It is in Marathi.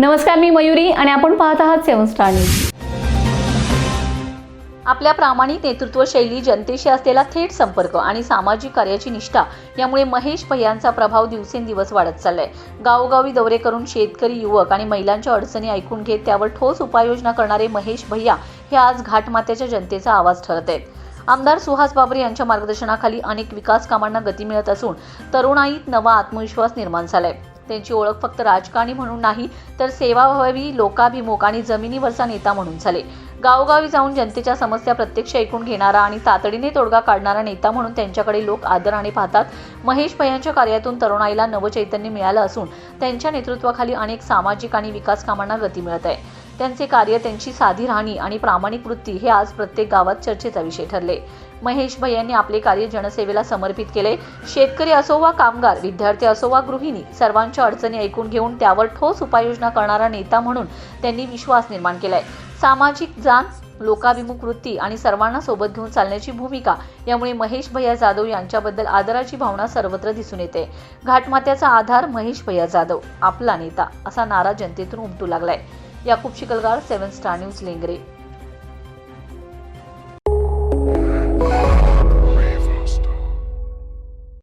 नमस्कार मी मयुरी आणि आपण पाहत आहात सेवन स्टार न्यूज. आपल्या प्रामाणिक नेतृत्व शैली जनतेशी असलेला थेट संपर्क आणि सामाजिक कार्याची निष्ठा यामुळे महेश भैयांचा प्रभाव दिवसेंदिवस वाढत चाललाय. गावोगावी दौरे करून शेतकरी युवक आणि महिलांच्या अडचणी ऐकून घेत त्यावर ठोस उपाययोजना करणारे महेश भैया हे आज घाटमात्याच्या जनतेचा आवाज ठरत आहेत. आमदार सुहास बाबरे यांच्या मार्गदर्शनाखाली अनेक विकास कामांना गती मिळत असून तरुणाईत नवा आत्मविश्वास निर्माण झालाय. त्यांची ओळख फक्त राजकारणी म्हणून नाही तर सेवाभावी लोकाभिमुख आणि जमिनीवरचा नेता म्हणून झाले. गावोगावी जाऊन जनतेच्या समस्या प्रत्यक्ष ऐकून घेणारा आणि तातडीने तोडगा काढणारा नेता म्हणून त्यांच्याकडे लोक आदराने पाहतात. महेश भयांच्या कार्यातून तरुणाईला नवचैतन्य मिळालं असून त्यांच्या नेतृत्वाखाली अनेक सामाजिक आणि विकास कामांना गती मिळत आहे. त्यांचे कार्य त्यांची साधी राहणी आणि प्रामाणिक वृत्ती हे आज प्रत्येक गावात चर्चेचा विषय ठरले. महेश भैयांनी आपले कार्य जनसेवेला समर्पित केले. शेतकरी असो वा कामगार विद्यार्थी असो वा गृहिणी सर्वांच्या अडचणी ऐकून घेऊन त्यावर ठोस उपाययोजना करणारा नेता म्हणून त्यांनी विश्वास निर्माण केलाय. सामाजिक जाण लोकाभिमुख वृत्ती आणि सर्वांना सोबत घेऊन चालण्याची भूमिका यामुळे महेश भैया जाधव यांच्याबद्दल आदराची भावना सर्वत्र दिसून येते. घाटमात्याचा आधार महेश भैया जाधव आपला नेता असा नारा जनतेतून उमटू लागलाय. Yakub Shikalgar seven star news Lengare.